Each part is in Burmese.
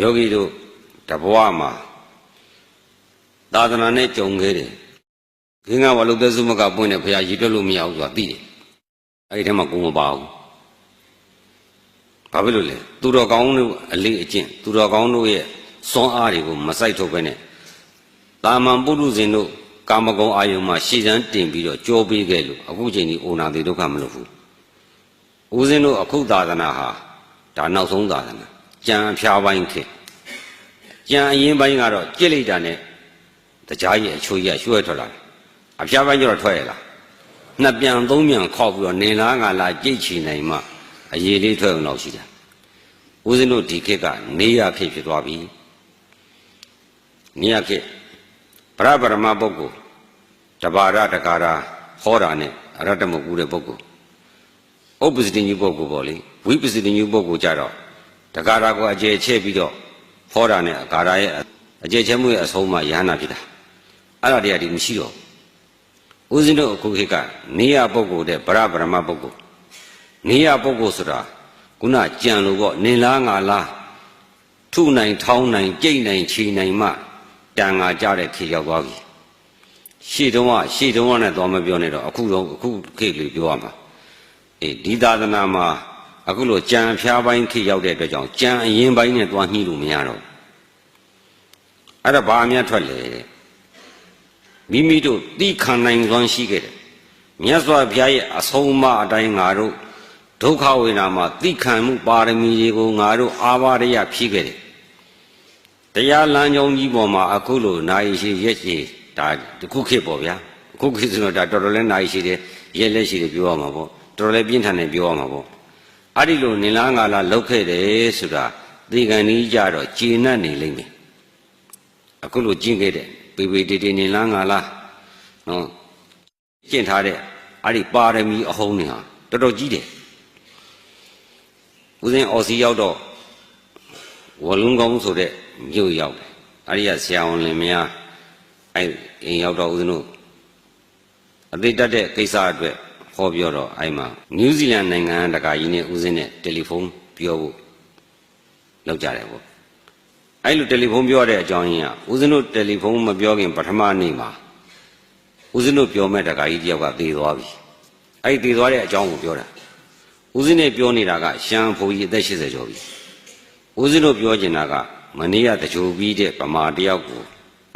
ယောဂီတို့တဘဝမှာသာသနာနဲ့ကြုံခဲ့တယ်ခင်းကဝလုသက်စုမကပွင့်တဲ့ဘုရားရည်တွက်လို့မရဘူးဆိုတာသိတယ်အဲ့ဒီထဲမှာကိုယ်မပါဘူးဘာဖြစ်လို့လဲသူတော်ကောင်းတို့အလေးအကျင့်သူတော်ကောင်းတို့ရဲ့စွမ်းအားတွေကိုမစိုက်ထုတ်ပဲနဲ့တာမန်ပုရုဇဉ်တို့ကာမဂုဏ်အာယုံမှာရှေ့စမ်းတင်ပြီးတော့ကြောပေးခဲ့လို့အခုချိန်ဒီအိုနာတိဒုက္ခမလုပ်ဘူးဦးဇင်းတို့အခုသာသနာဟာဒါနောက်ဆုံးသာသနာ ကြံအဖျားပိုင်းခေတ်ကြံအရင်ပိုင်းကတော့ကြစ်လိုက်တာနဲ့တရားရဲ့အချိုးကြီးကရွှဲထွက်လာတယ်အဖျားပိုင်းကျတော့ထွက်ရလားနှစ်ပြန်သုံးပြန်ခောက်ပြီးတော့နေလားငါလားကြိတ်ချီနိုင်မှအရေးလေးထွက်အောင်လောက်ရှိတာဦးဇင်းတို့ဒီခေတ်ကနေရခေတ်ဖြစ်သွားပြီနေရခေတ်ပရပရမပုဂ္ဂိုလ်တဘာရတကာရာဟောတာနဲ့အရတ္တမကူတဲ့ပုဂ္ဂိုလ်ဥပ္ပစတိညုပုဂ္ဂိုလ်ပေါ့လေဝိပ္ပစတိညုပုဂ္ဂိုလ်ကြတော့ တကာရာကိုအကျေချဲ့ပြီးတော့ဟောတာနဲ့အကာရာရဲ့အကျေချဲ့မှုရဲ့အဆုံးမှာယဟနာဖြစ်တာအဲ့ဒါတရားဒီမရှိတော့ဦးဇင်းတို့အခုခေတ်ကနေရပုဂ္ဂိုလ်တဲ့ပရပရမပုဂ္ဂိုလ်နေရပုဂ္ဂိုလ်ဆိုတာခုနကြံလို့ပေါ့နင်လားငါလားထုနိုင်ထောင်းနိုင်ကြိတ်နိုင်ခြေနိုင်မှတန်ငါကြတဲ့ခေရောက်သွားပြီရှေ့တုန်းကရှေ့တုန်းကနဲ့တော့မပြောနဲ့တော့အခုတော့အခုခေတ်လေးပြောရမှာအေးဒီသာသနာမှာ အခုလိုကြံဖျားပိုင်းခေရောက်တဲ့အတွက်ကြောင့်ကြံအရင်ပိုင်းနဲ့သွားညှိလို့မရတော့အဲ့ဒါဘာအများထွက်လဲတဲ့မိမိတို့သိခံနိုင်စွမ်းရှိခဲ့တယ်မြတ်စွာဘုရားရဲ့အဆုံးအမအတိုင်းငါတို့ဒုက္ခဝေဒနာမှာသိခံမှုပါရမီတွေကိုငါတို့အာဘာရယဖြည့်ခဲ့တယ်တရားလမ်းကြောင်းကြီးပေါ်မှာအခုလိုနိုင်ရှိရက်ရှိဒါတစ်ခုခေတ်ပေါ့ဗျာအခုခေတ်ဆိုတော့ဒါတော်တော်လေးနိုင်ရှိတယ်ရက်လက်ရှိတယ်ပြောရမှာပေါ့တော်တော်လေးပြင်းထန်တယ်ပြောရမှာပေါ့ အဲ့ဒီလိုနင်လားငါလားလောက်ခဲ့တယ်ဆိုတာဒီကံကြီးကြတော့ကျေနပ်နေလိမ့်မယ်အခုလိုကျင့်ခဲ့တဲ့ပေပေတေတေနင်လားငါလားနော်ကျင့်ထားတဲ့အဲ့ဒီပါရမီအဟုံးတွေဟာတော်တော်ကြီးတယ်ဦးဇင်းအော်စီရောက်တော့ဝလုံးကောင်းဆိုတဲ့မြို့ရောက်တယ်အဲ့ဒီကဆရာဝန်လင်မယားအဲ့အိမ်ရောက်တော့ဦးဇင်းတို့အသေးတက်တဲ့ကိစ္စအတွက် ဟောပြောတော့အဲ့မှာနယူးဇီလန်နိုင်ငံတကာကြီးနဲ့ဦးဇင်းနဲ့တယ်လီဖုန်းပြောဖို့လောက်ကြတယ်ပေါ့အဲ့လိုတယ်လီဖုန်းပြောတဲ့အကြောင်းရင်းကဦးဇင်းတို့တယ်လီဖုန်းမပြောခင်ပထမနေ့မှာဦးဇင်းတို့ပြောမဲ့တကာကြီးတယောက်ကသေသွားပြီအဲ့ဒီသေသွားတဲ့အကြောင်းကိုပြောတာဦးဇင်းနဲ့ပြောနေတာကရှမ်းဖိုးကြီးအသက်80ကျော်ပြီဦးဇင်းတို့ပြောချင်တာကမနေ့ကတကြိုပြီးတဲ့ဗမာတယောက်ကို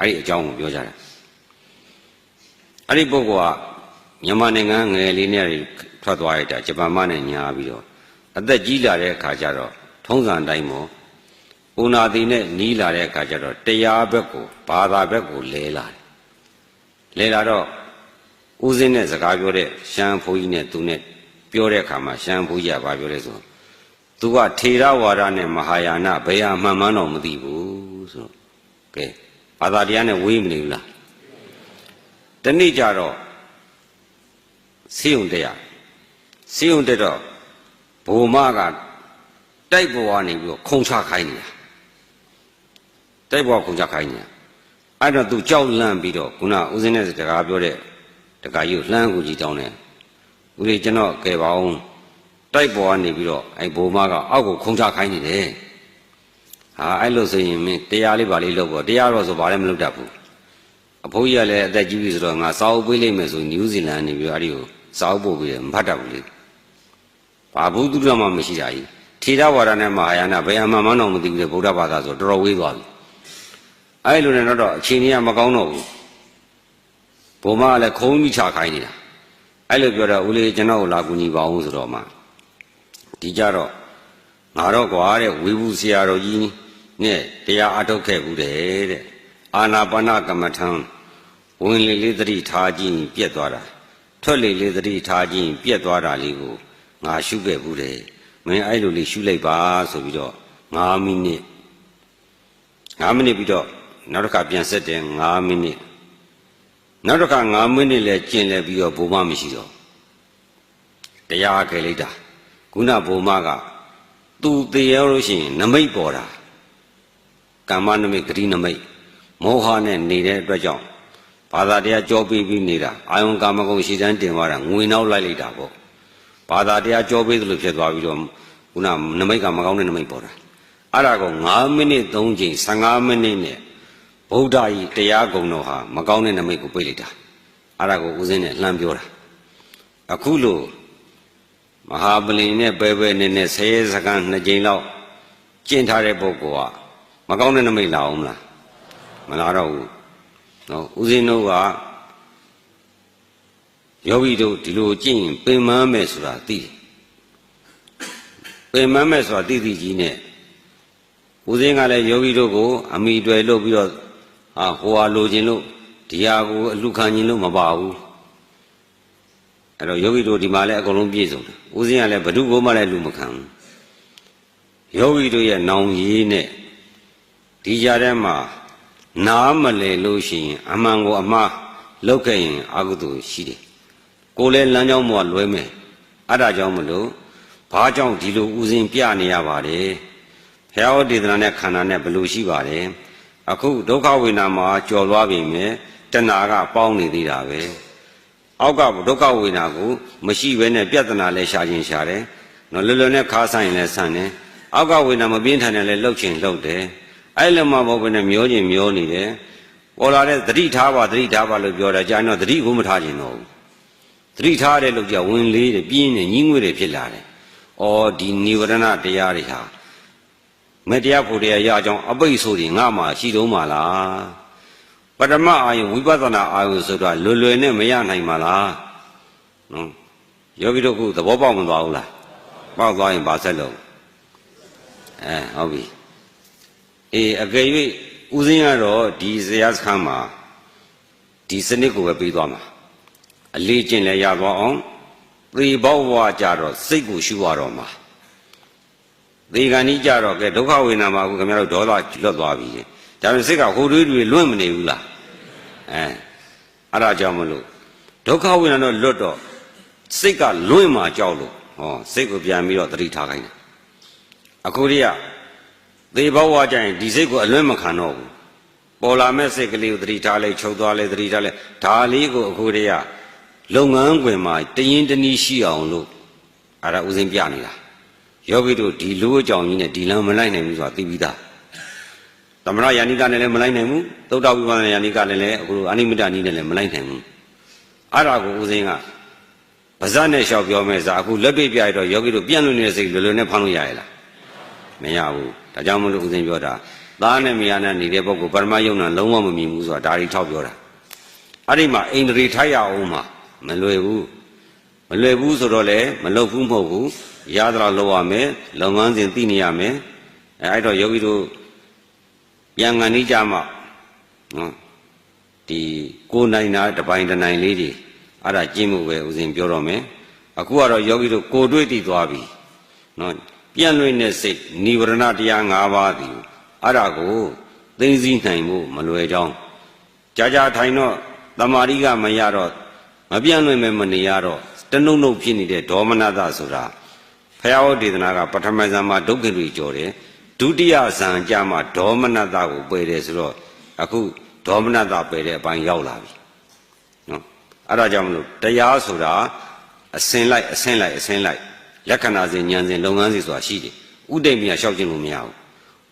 အဲ့ဒီအကြောင်းကိုပြောကြတာအဲ့ဒီပုဂ္ဂိုလ်က မြန်မာနိုင်ငံငယ်လေးနဲ့ထွက်သွားရတာဂျပန်မနဲ့ညားပြီးတော့အသက်ကြီးလာတဲ့အခါကျတော့ထုံးစံတိုင်းမို့ဥနာတိနဲ့နီးလာတဲ့အခါကျတော့တရားဘက်ကိုဘာသာဘက်ကိုလဲလာတယ်လဲလာတော့ဦးစင်းနဲ့စကားပြောတဲ့ရှမ်းဖိုးကြီးနဲ့သူနဲ့ပြောတဲ့အခါမှာရှမ်းဖိုးကြီးကဘာပြောလဲဆိုတော့သူကထေရဝါဒနဲ့မဟာယာနဘယ်ဟာမှန်မှန်းတော့မသိဘူးဆိုတော့ကဲဘာသာတရားနဲ့ဝေးမနေဘူးလားတနေ့ကျတော့ စေုံတရားစေုံတက်တော့ဘုံမကတိုက်ပေါ်ကနေပြီးတော့ခုံချခိုင်းနေတာတိုက်ပေါ်ခုံချခိုင်းနေတာအဲ့တော့သူကြောက်လန့်ပြီးတော့ခုနဦးစင်းနဲ့စကားပြောတဲ့တခါကြီးကိုလှမ်းကူကြီးတောင်းတယ်ဦးလေးကျွန်တော်ကဲပါအောင်တိုက်ပေါ်ကနေပြီးတော့အဲ့ဘုံမကအောက်ကိုခုံချခိုင်းနေတယ်ဟာအဲ့လိုဆိုရင်မင်းတရားလေးပါလေးလုပ်ပေါ့တရားတော့ဆိုဘာလည်းမလုပ်တတ်ဘူးအဖိုးကြီးကလည်းအသက်ကြီးပြီဆိုတော့ငါစာအုပ်ပေးလိုက်မယ်ဆိုနယူးဇီလန်နေပြီးတော့အဲ့ဒီကို စာအုပ်ပို့ပြီးတယ်မဖတ်တတ်ဘူးလေဘာဘူးသူတော်မှမရှိတာကြီးထေရဝါဒနဲ့မဟာယာနဘယ်အမှန်မှန်းတော့မသိဘူးလေဗုဒ္ဓဘာသာဆိုတော်တော်ဝေးသွားပြီအဲ့လိုနဲ့တော့အချိန်ကြီးကမကောင်းတော့ဘူးဘုံမကလည်းခုံးပြီးချခိုင်းနေတာအဲ့လိုပြောတော့ဦးလေးကျွန်တော်ကိုလာကူညီပါအောင်ဆိုတော့မှဒီကြတော့ငါတော့ကွာတဲ့ဝေဘူးဆရာတော်ကြီးနဲ့တရားအထုတ်ခဲ့ဘူးတဲ့တဲ့အာနာပါနကမ္မထံဝင်လေလေးသတိထားခြင်းပြက်သွားတာ ထွက်လေလေးသတိထားခြင်းပြက်သွားတာလေးကိုငါရှုခဲ့ဘူးတဲ့မင်းအဲ့လိုလေးရှုလိုက်ပါဆိုပြီးတော့9မိနစ်9မိနစ်ပြီးတော့နောက်တစ်ခါပြန်ဆက်တယ်9မိနစ်နောက်တစ်ခါ9မိနစ်လဲကျင်လဲပြီးတော့ဘုံမမရှိတော့တရားခဲ့လိုက်တာခုနဘုံမကသူတရားလို့ရှိရင်နမိတ်ပေါ်တာကမ္မနမိတ်ဂတိနမိတ်မောဟနဲ့နေတဲ့အတွက်ကြောင့် ဘာသာတရားကြောပေးပြီးနေတာအာယုံကာမဂုဏ်ရှိတန်းတင်သွားတာငွေနောက်လိုက်လိုက်တာပေါ့ဘာသာတရားကြောပေးသလိုဖြစ်သွားပြီးတော့ခုနနမိတ်ကမကောင်းတဲ့နမိတ်ပေါ်တာအဲ့ဒါကို9မိနစ်3ချိန်15မိနစ်နဲ့ဗုဒ္ဓကြီးတရားကုံတော်ဟာမကောင်းတဲ့နမိတ်ကိုပြေးလိုက်တာအဲ့ဒါကိုဦးစင်းနဲ့လှမ်းပြောတာအခုလို့မဟာပလင်နဲ့ပဲပဲနဲ့နဲ့ဆဲရဲစကန်2ချိန်လောက်ကျင့်ထားတဲ့ပုဂ္ဂိုလ်ကမကောင်းတဲ့နမိတ်လာအောင်မလားမလာတော့ဘူး နော်ဦးစင်းတို့ကယောဂီတို့ဒီလိုကျင့်ရင်ပင်မမယ်ဆိုတာသိတယ်ပင်မမယ်ဆိုတာသိသိကြီးနဲ့ဦးစင်းကလည်းယောဂီတို့ကိုအမိတွေလို့ပြီးတော့ဟာဟိုဟာလိုချင်လို့ဒီဟာကိုအလူခံခြင်းလို့မပါဘူးအဲ့တော့ယောဂီတို့ဒီမှာလည်းအကုန်လုံးပြည့်စုံတယ်ဦးစင်းကလည်းဘ ᱹ ကိုမှလည်းလူမခံဘူးယောဂီတို့ရဲ့နောင်ရည်နဲ့ဒီကြားထဲမှာ နားမလဲလို့ရှိရင်အမှန်ကိုအမှားလောက်ခဲ့ရင်အကုသိုလ်ရှိတယ်ကိုယ်လည်းလမ်းကြောင်းမှာလွဲမယ်အဲ့ဒါကြောင့်မလို့ဘာကြောင့်ဒီလိုဥစဉ်ပြနေရပါတယ်ဘုရားဟောဒေသနာနဲ့ခန္ဓာနဲ့ဘယ်လိုရှိပါတယ်အခုဒုက္ခဝေဒနာမှာကြော်လွားပြီမယ်တဏှာကပေါင်းနေသေးတာပဲအောက်ကဒုက္ခဝေဒနာကိုမရှိဘဲနဲ့ပြဿနာလည်းရှာခြင်းရှာတယ်နော်လွယ်လွယ်နဲ့ခါဆိုင်ရင်လည်းဆန်တယ်အောက်ကဝေဒနာမပြင်းထန်တယ်လည်းလှုပ်ချင်လှုပ်တယ် အဲ့လိုမှမဟုတ်ဘဲနဲ့မျောခြင်းမျောနေတယ်ပေါ်လာတဲ့သတိထားပါသတိထားပါလို့ပြောတယ်ကြာရင်တော့သတိကိုမထားခြင်းတော့ဘူးသတိထားတဲ့လို့ကြာဝင်လေးတယ်ပြင်းနေညီးငွေတွေဖြစ်လာတယ်။အော်ဒီနိဝရဏတရားတွေဟာမတရားဖို့တရားရအောင်အပိတ်ဆိုတွေငါမှရှိတုံးပါလား။ပထမအာယုဝိပဿနာအာယုဆိုတော့လွယ်လွယ်နဲ့မရနိုင်ပါလား။နော်ယောဂီတို့ကသဘောပေါက်မသွားဘူးလား။ပေါက်သွားရင်ဘာဆက်လို့အဲဟုတ်ပြီ။ အေးအကယ်၍ဦးစင်းကတော့ဒီဇရာစခန်းမှာဒီစနစ်ကိုပဲပြီးသွားမှာ။အလေးကျင့်လည်းရသွားအောင်သေဘောဘဝကြတော့စိတ်ကိုရှုရတော့မှာသေကံကြီးကြတော့ကဲဒုက္ခဝေဒနာမှာအခုခင်ဗျားတို့ဒေါသလွတ်သွားပြီဒါပေမဲ့စိတ်ကဟိုတွေးတွေလွတ်မနေဘူးလားအဲအဲ့ဒါကြောင့်မလို့ဒုက္ခဝေဒနာတော့လွတ်တော့စိတ်ကလွင့်မှကြောက်လို့ဟောစိတ်ကိုပြန်ပြီးတော့သတိထားခိုင်းတာအခုတည်းက သေဘောဘဝကြရင်ဒီစိတ်ကိုအလွင့်မခံတော့ဘူးပေါ်လာမဲ့စိတ်ကလေးကိုသတိထားလိုက်ချုပ်သွားလိုက်သတိထားလိုက်ဒါလေးကိုအခုတည်းကလုပ်ငန်းခွင်မှာတရင်တနည်းရှိအောင်လို့အဲ့ဒါဥစဉ်ပြနေတာယောဂီတို့ဒီလူအကြောင်းကြီးနဲ့ဒီလမ်းမလိုက်နိုင်ဘူးဆိုတာသိပြီးသားသမဏယာနိကနဲ့လည်းမလိုက်နိုင်ဘူးသုဒ္ဓဝိပဿနာယာနိကနဲ့လည်းအခုအနိမိတနီးနဲ့လည်းမလိုက်နိုင်ဘူးအဲ့ဒါကိုဥစဉ်ကဗဇတ်နဲ့လျှောက်ပြောမယ်ဆိုအခုလက်တွေ့ပြရတော့ယောဂီတို့ပြန့်လွင့်နေတဲ့စိတ်လွယ်လွယ်နဲ့ဖမ်းလို့ရရလားမရဘူး ဒါကြောင့်မလို့ဥစဉ်ပြောတာသားနဲ့မယားနဲ့နေတဲ့ပုဂ္ဂိုလ်ပရမယုံနာလုံးဝမမြင်ဘူးဆိုတာဒါတွေထောက်ပြောတာအဲ့ဒီမှာအိန္ဒြေထိုက်ရအောင်မှာမလွယ်ဘူးမလွယ်ဘူးဆိုတော့လေမလုပ်ဘူးမဟုတ်ဘူးရသလားလုပ်ရမယ်လုပ်ငန်းစဉ်သိနေရမယ်အဲအဲ့တော့ယောဂီတို့ပြန်ငံနေကြမှာနော်ဒီကိုယ်နိုင်တာတပိုင်းတနိုင်လေးတွေအဲ့ဒါကျင့်မှုပဲဦးဇင်ပြောတော့မယ်အခုကတော့ယောဂီတို့ကိုယ်တွေ့တည်သွားပြီနော် ပြန့်လွင့်တဲ့စိတ်និဝရဏတရား၅ပါးသည်အဲ့ဒါကိုသိသိနိုင်မှုမလွယ်ကြောင်းကြာကြာထိုင်တော့တမာရီကမရတော့မပြန့်လွင့်မဲ့မနေရတော့တနှုတ်နှုတ်ဖြစ်နေတဲ့ဒေါမနတဆိုတာဖယားဟောဒေသနာကပထမဇန်မှာဒုက္ခတွေကြော်တယ်ဒုတိယဇန်ကြမှာဒေါမနတကိုပယ်တယ်ဆိုတော့အခုဒေါမနတပယ်တဲ့အပိုင်းရောက်လာပြီနော်အဲ့ဒါကြောင့်မလို့တရားဆိုတာအစင်လိုက်အစင်လိုက်အစင်လိုက် လက္ခဏာစဉ်ဉာဏ်စဉ်လုပ်ငန်းစဉ်ဆိုတာရှိတယ်ဥဒိတ်မြရှောက်ခြင်းလို့မရဘူး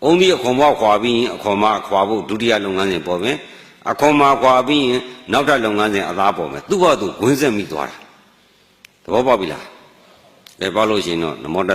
အုံးဒီအခွန်မခွာပြီးရင်အခွန်မခွာဖို့ဒုတိယလုပ်ငန်းစဉ်ပေါ်မယ်အခွန်မခွာပြီးရင်နောက်ထပ်လုပ်ငန်းစဉ်အသားပေါ်မယ်သူ့ဘာသူဝင်ဆက်မိသွားတာသဘောပေါက်ပြီလားလဲပေါက်လို့ရှိရင်တော့နမောတ